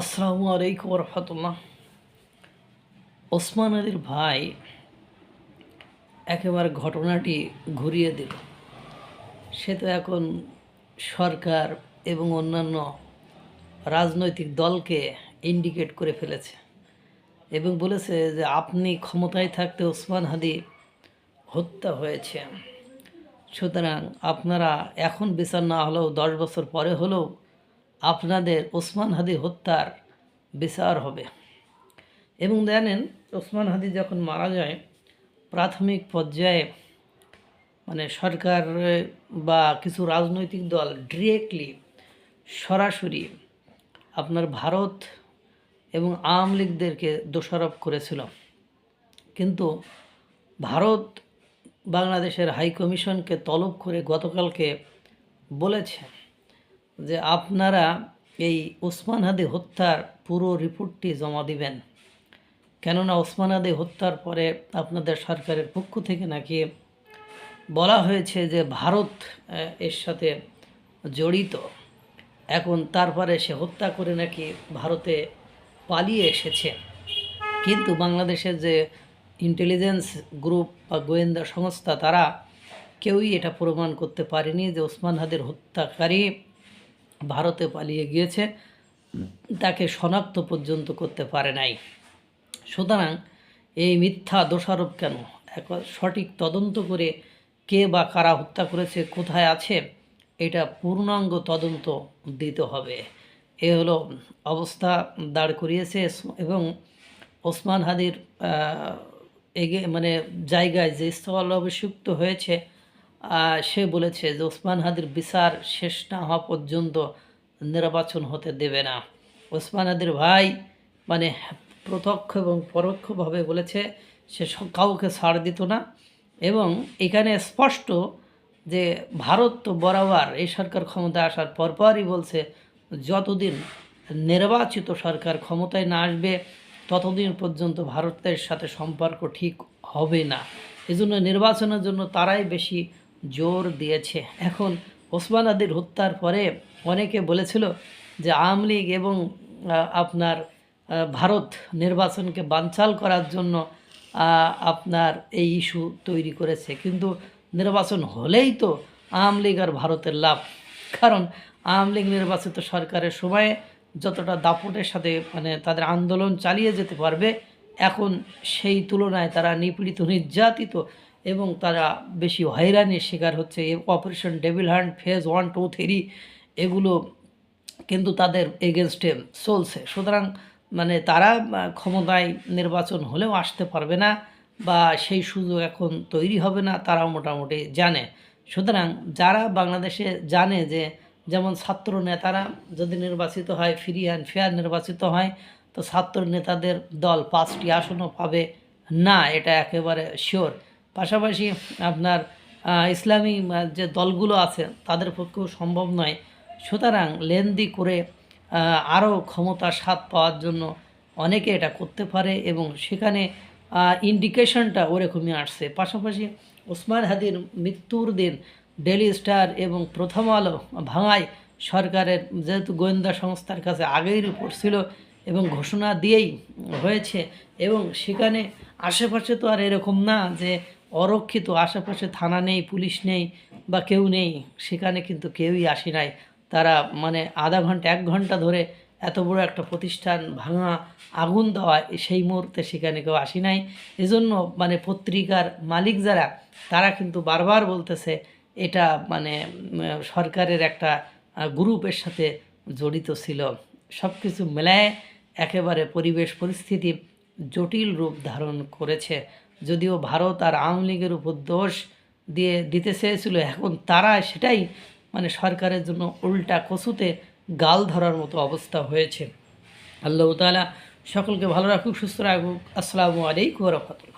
আসসালামু আলাইকুম রহমতুল্লাহ ওসমান আলীর ভাই একেবারে ঘটনাটি ঘুরিয়ে দিল। সে তো এখন সরকার এবং অন্যান্য রাজনৈতিক দলকে ইন্ডিকেট করে ফেলেছে এবং বলেছে যে আপনি ক্ষমতায় থাকতে ওসমান হাদি হত্যা হয়েছে। সুতরাং আপনারা এখন বিচার না হলেও দশ বছর পরে হলেও আপনাদের ওসমান হাদি হত্যার বিচার হবে। এবং জানেন, ওসমান হাদি যখন মারা যায়, প্রাথমিক পর্যায়ে মানে সরকার বা কিছু রাজনৈতিক দল ডিরেক্টলি সরাসরি আপনার ভারত এবং আওয়ামী লীগদেরকে দোষারোপ করেছিল। কিন্তু ভারত বাংলাদেশের হাই কমিশনকে তলব করে গতকালকে বলেছে। যে আপনারা এই ওসমান হাদি হত্যার পুরো রিপোর্টটি জমা দিবেন। কেননা ওসমান হাদি হত্যার পরে আপনাদের সরকারের পক্ষ থেকে নাকি বলা হয়েছে যে ভারত এর সাথে জড়িত। এখন তারপরে সে হত্যা করে নাকি ভারতে পালিয়ে এসেছে। কিন্তু বাংলাদেশের যে ইন্টেলিজেন্স গ্রুপ বা গোয়েন্দা সংস্থা, তারা কেউই এটা প্রমাণ করতে পারেনি যে ওসমান হাদের হত্যাকারী ভারতে পালিয়ে গিয়েছে। তাকে শনাক্ত পর্যন্ত করতে পারে নাই। সুতরাং এই মিথ্যা দোষারোপ কেন? এক সঠিক তদন্ত করে কে বা কারা হত্যা করেছে, কোথায় আছে, এটা পূর্ণাঙ্গ তদন্ত দিতে হবে। এ হলো অবস্থা দাঁড় করিয়েছে এবং ওসমান হাদির এগে মানে জায়গায় যে স্থল অভিষিক্ত হয়েছে সে বলেছে যে ওসমান হাদির বিচার শেষ না হওয়া পর্যন্ত নির্বাচন হতে দেবে না। ওসমান হাদির ভাই মানে প্রত্যক্ষ এবং পরোক্ষভাবে বলেছে, সে কাউকে ছাড় দিত না। এবং এখানে স্পষ্ট যে ভারত তো বরাবর এই সরকার ক্ষমতায় আসার পরপরই বলছে, যতদিন নির্বাচিত সরকার ক্ষমতায় না আসবে, ততদিন পর্যন্ত ভারতের সাথে সম্পর্ক ঠিক হবে না। এজন্য নির্বাচনের জন্য তারাই বেশি জোর দিয়েছে। এখন ওসমান আদির হত্যার পরে অনেকে বলেছিল যে আওয়ামী লীগ এবং আপনার ভারত নির্বাচনকে বানচাল করার জন্য আপনার এই ইস্যু তৈরি করেছে। কিন্তু নির্বাচন হলেই তো আওয়ামী লীগ আর ভারতের লাভ। কারণ আওয়ামী লীগ নির্বাচিত সরকারের সময়ে যতটা দাপটের সাথে মানে তাদের আন্দোলন চালিয়ে যেতে পারবে, এখন সেই তুলনায় তারা নিপীড়িত, নির্যাতিত এবং তারা বেশি হয়রানির শিকার হচ্ছে। Operation devil hunt phase one two three এগুলো কিন্তু তাদের এগেনস্টে চলছে। সুতরাং মানে তারা ক্ষমতায় নির্বাচন হলেও আসতে পারবে না বা সেই সুযোগ এখন তৈরি হবে না, তারাও মোটামুটি জানে। সুতরাং যারা বাংলাদেশে জানে যে, যেমন ছাত্র নেতারা যদি নির্বাচিত হয় ফ্রি অ্যান্ড ফেয়ার নির্বাচিত হয়, তো ছাত্র নেতাদের দল পাঁচটি আসনও পাবে না, এটা একেবারে শিওর পাশাপাশি আপনার ইসলামী যে দলগুলো আছে, তাদের পক্ষেও সম্ভব নয়। সুতরাং লেনদি করে আরও ক্ষমতার স্বাদ পাওয়ার জন্য অনেকে এটা করতে পারে এবং সেখানে ইন্ডিকেশনটা ওরকমই আসছে। পাশাপাশি ওসমান হাদির মৃত্যুর দিন ডেলি স্টার এবং প্রথম আলো ভাঙায় সরকারের, যেহেতু গোয়েন্দা সংস্থার কাছে আগেই রিপোর্ট ছিল এবং ঘোষণা দিয়েই হয়েছে এবং সেখানে আশেপাশে তো আর এরকম না যে অরক্ষিত, আশেপাশে থানা নেই, পুলিশ নেই বা কেউ নেই, সেখানে কিন্তু কেউই আসে নাই। তারা মানে আধা ঘণ্টা, এক ঘণ্টা ধরে এত বড় একটা প্রতিষ্ঠান ভাঙা আগুন দেওয়া, সেই মুহূর্তে সেখানে কেউ আসি নাই। এজন্য মানে পত্রিকার মালিক যারা, তারা কিন্তু বারবার বলতেছে, এটা মানে সরকারের একটা গ্রুপের সাথে জড়িত ছিল। সব কিছু মেলায় একেবারে পরিবেশ, পরিস্থিতি জটিল রূপ ধারণ করেছে। যদিও ভারত আর আওয়ামী লীগের উপর দোষ দিয়ে দিতে চেয়েছিল, এখন তারা সেটাই মানে সরকারের জন্য উল্টা কসুতে গাল ধরার মতো অবস্থা হয়েছে। আল্লাহ তালা সকলকে ভালো রাখুক, সুস্থ রাখুক। আসসালামু আলাইকুম রহমতুল্লাহ।